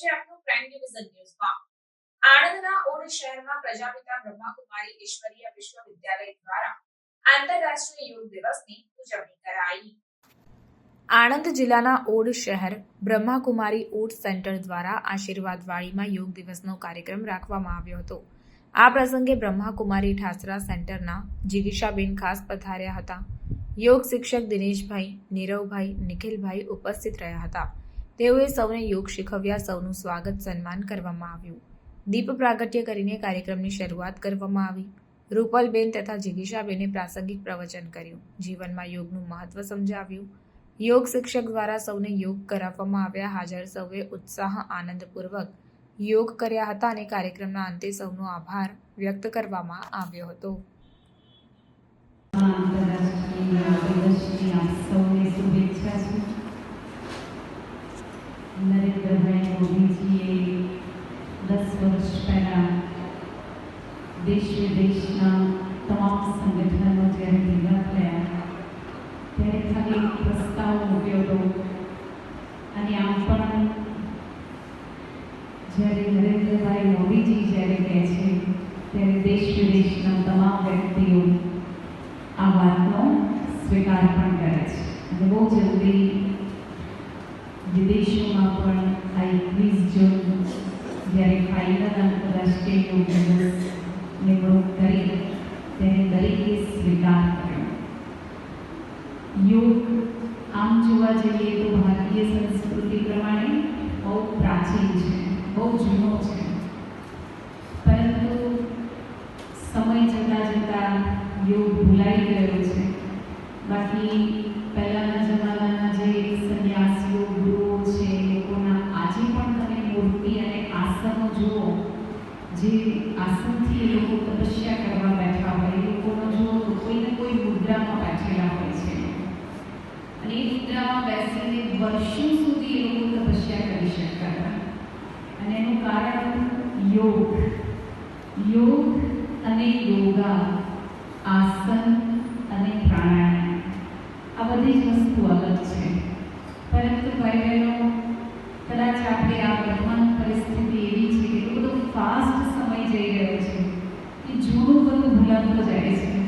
છે આપનું prime division ન્યૂઝમાં આણંદના ઓડ શહેરમાં પ્રજાપિતા બ્રહ્માકુમારી ઈશ્વરીય વિશ્વવિદ્યાલય દ્વારા આંતરરાષ્ટ્રીય યોગ દિવસની ઉજવણી કરાઈ. આણંદ જિલ્લાના ઓડ શહેર બ્રહ્માકુમારી ઓડ સેન્ટર દ્વારા આશીર્વાદ વાળીમાં યોગ દિવસનો કાર્યક્રમ રાખવામાં આવ્યો હતો. આ પ્રસંગે બ્રહ્માકુમારી ઠાસરા સેન્ટરના જિગીશાબેન ખાસ પધાર્યા હતા. યોગ શિક્ષક દિનેશભાઈ, નીરવભાઈ, નિખિલભાઈ ઉપસ્થિત રહ્યા હતા. તેઓએ સૌને યોગ શીખવ્યા, સૌનું સ્વાગત, સન્માન કરવામાં આવ્યું. દીપ પ્રાગટ્ય કરીને કાર્યક્રમની શરૂઆત કરવામાં આવી. રૂપલબેન તથા જિગીશાબેને પ્રાસંગિક પ્રવચન કર્યું. જીવનમાં યોગનું મહત્વ સમજાવ્યું. યોગ શિક્ષક દ્વારા સૌને યોગ કરાવવામાં આવ્યા હાજર સૌએ ઉત્સાહ, આનંદપૂર્વક યોગ કર્યા હતા અને કાર્યક્રમના અંતે સૌનો આભાર વ્યક્ત કરવામાં આવ્યો હતો. સૌને શુભેચ્છા નરેન્દ્રભાઈ મોદીજીએ નિમણૂક કરી ત્યારે દરેકે સ્વીકાર યોગ આમ જોવા જઈએ તો ભારતીય સંસ્કૃતિ પ્રમાણે બહુ પ્રાચીન છે બહુ જૂનો છે પરંતુ સમય જતાં જતાં યોગ ભૂલાઈ ગયો છે બાકી આસનથી એ લોકો તપસ્યા કરવા બેઠા હોય, એ લોકોનો જો કોઈને કોઈ મુદ્રામાં બેઠેલા હોય છે. અને એ મુદ્રામાં બેસીને વર્ષો સુધી એ લોકો તપસ્યા કરી શકતા હતા. અને એનું કારણ યોગ. યોગ અને યોગા, આસન અને પ્રાણાયામ. આ બધી જ વસ્તુ અલગ છે. પરંતુ ભાઈ બહેનો, કદાચ આપણે આ વર્તમાન પરિસ્થિતિ એવી છે કે એટલો બધો ફાસ્ટ સમય જઈ રહ્યો છે કે જૂનું બધું